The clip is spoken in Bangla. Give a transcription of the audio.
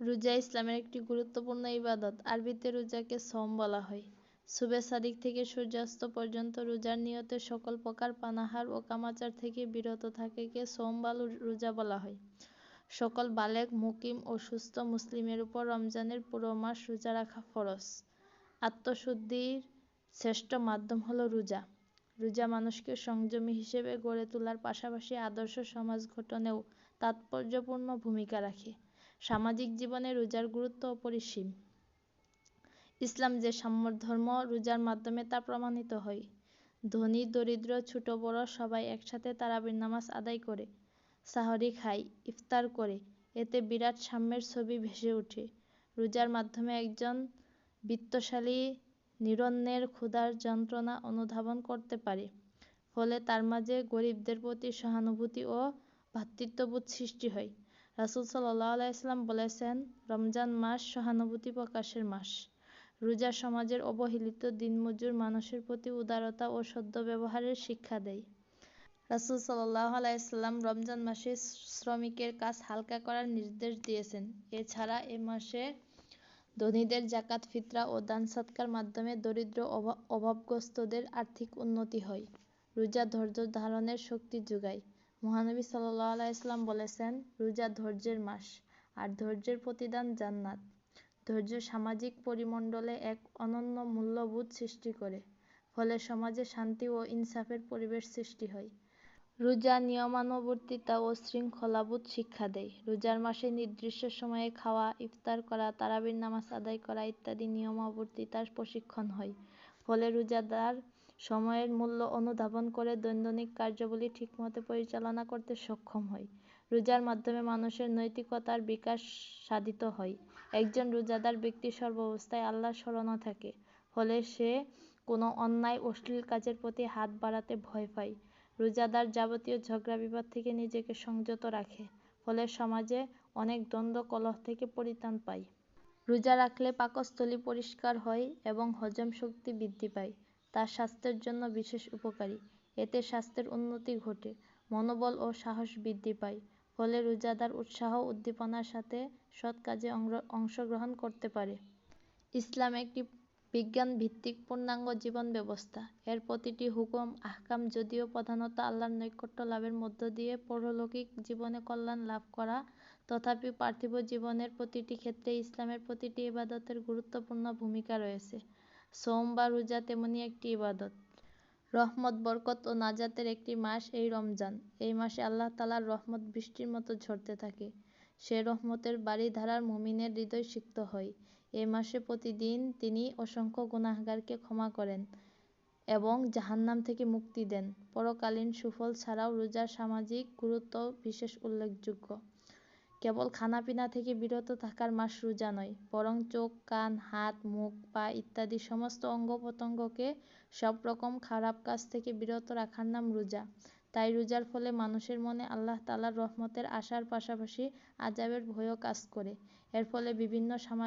রোজা ইসলামের একটি গুরুত্বপূর্ণ ইবাদত। আরবিতে রোজাকে সম বলা হয়। সুবে সাদিক থেকে সূর্যাস্ত পর্যন্ত রোজার নিয়তে সকল প্রকার পানাহার ও কামাচার থেকে বিরত থাকাকে সোম বা রোজা বলা হয়। সকল বালেক, মুকিম ও সুস্থ মুসলিমের উপর রমজানের পুরো মাস রোজা রাখা ফরজ। আত্মশুদ্ধির শ্রেষ্ঠ মাধ্যম হলো রোজা। রোজা মানুষকে সংযমী হিসেবে গড়ে তোলার পাশাপাশি আদর্শ সমাজ গঠনেও তাৎপর্যপূর্ণ ভূমিকা রাখে। সামাজিক জীবনে রোজার গুরুত্ব অপরিসীম। ইসলাম যে সাম্যর ধর্ম রোজার মাধ্যমে তা প্রমাণিত হয়। ধনী, দরিদ্র, ছোট, বড় সবাই একসাথে তারাবির নামাজ আদায় করে, সাহরি খায়, ইফতার করে। এতে বিরাট সাম্যের ছবি ভেসে ওঠে। রোজার মাধ্যমে একজন বিত্তশালী নিরন্নের ক্ষুধার যন্ত্রণা অনুধাবন করতে পারে। ফলে তার মাঝে গরিবদের প্রতি সহানুভূতি ও ভ্রাতৃত্ববোধ সৃষ্টি হয়। রাসুল সাল্লাহ আলাইসলাম বলেছেন রমজান মাস সহানুভূতি প্রকাশের মাস রোজা সমাজের অবহেলিত দিনমজুর মানুষের প্রতি উদারতা ও সদ্য ব্যবহারের শিক্ষা দেয়। রাসুল সাল্লাহ আলাইসাল্লাম রমজান মাসে শ্রমিকের কাজ হালকা করার নির্দেশ দিয়েছেন। এছাড়া এ মাসে ধনীদের জাকাত, ফিতরা ও দান সৎকার মাধ্যমে দরিদ্র অভাবগ্রস্তদের আর্থিক উন্নতি হয়। রোজা ধৈর্য ধারণের শক্তি যোগায়। মহানবী সাল্লাহ আলাইসলাম বলেছেন, রোজা ধৈর্যের মাস, আর ধৈর্যের প্রতিদান জান্নাত। ধৈর্য সামাজিক পরিমণ্ডলে এক অনন্য মূল্যবোধ সৃষ্টি করে, ফলে সমাজে শান্তি ও ইনসাফের পরিবেশ সৃষ্টি হয়। রোজা নিয়মানুবর্তিতা ও শৃঙ্খলাবোধ শিক্ষা দেয়। রোজার মাসে নির্দিষ্ট সময়ে খাওয়া, ইফতার করা, তারাবির নামাজ আদায় করা ইত্যাদি নিয়মাবর্তিতার প্রশিক্ষণ হয়, ফলে রোজাদার সময়ের মূল্য অনুধাবন করে দৈনন্দিন কার্যাবলী ঠিকমতো পরিচালনা করতে সক্ষম হয় রোজার মাধ্যমে মানুষের নৈতিকতার বিকাশ সাধিত হয় একজন রোজাদার ব্যক্তি সর্বাবস্থায় আল্লাহর স্মরণ থাকে, ফলে সে কোনো অন্যায়, অশ্লীল কাজের প্রতি হাত বাড়াতে ভয় পায়। রোজাদার যাবতীয় ঝগড়া বিবাদ থেকে নিজেকে সংযত রাখে, ফলে সমাজে অনেক দ্বন্দ্ব, কলহ থেকে পরিত্রাণ পায়। রোজা রাখলে পাকস্থলী পরিষ্কার হয় এবং হজম শক্তি বৃদ্ধি পায়। তা স্বাস্থ্যের জন্য বিশেষ উপকারী। এতে স্বাস্থ্যের উন্নতি ঘটে, মনোবল ও সাহস বৃদ্ধি পায়। ফলে রোজাদার উৎসাহ উদ্দীপনার সাথে সৎ কাজে অংশগ্রহণ করতে পারে। ইসলাম একটি বিজ্ঞান ভিত্তিক পূর্ণাঙ্গ জীবন ব্যবস্থা। এর প্রতিটি হুকুম, আহকাম যদিও প্রধানত আল্লাহর নৈকট্য লাভের মধ্য দিয়ে পরলৌকিক জীবনে কল্যাণ লাভ করা, তথাপি পার্থিব জীবনের প্রতিটি ক্ষেত্রে ইসলামের প্রতিটি ইবাদতের গুরুত্বপূর্ণ ভূমিকা রয়েছে। সোম বা রোজা তেমনি একটি ইবাদত। রহমত, বরকত ও নাজাতের একটি মাস এই রমজান। এই মাসে আল্লাহ তালার রহমত বৃষ্টির মতো ঝরতে থাকে। সে রহমতের বাড়িধারার মুমিনের হৃদয় সিক্ত হয়। এ মাসে প্রতিদিন তিনি অসংখ্য গুনাহগারকে ক্ষমা করেন এবং জাহান্নাম থেকে মুক্তি দেন। পরকালীন সুফল ছাড়াও রোজার সামাজিক গুরুত্ব বিশেষ উল্লেখযোগ্য। কেবল খানাপিনা থেকে বিরত থাকার মাস রোজা নয়, বরং চোখ, কান, হাত, মুখ, পা ইত্যাদি সমস্ত অঙ্গ প্রত্যঙ্গকে সব রকম খারাপ কাজ থেকে বিরত রাখার নাম রোজা। তাই রোজার ফলে মানুষের মনে আল্লাহ তালার রহমতের আশার পাশাপাশি আজাবের ভয়ও কাজ করে। এর ফলে বিভিন্ন সামাজিক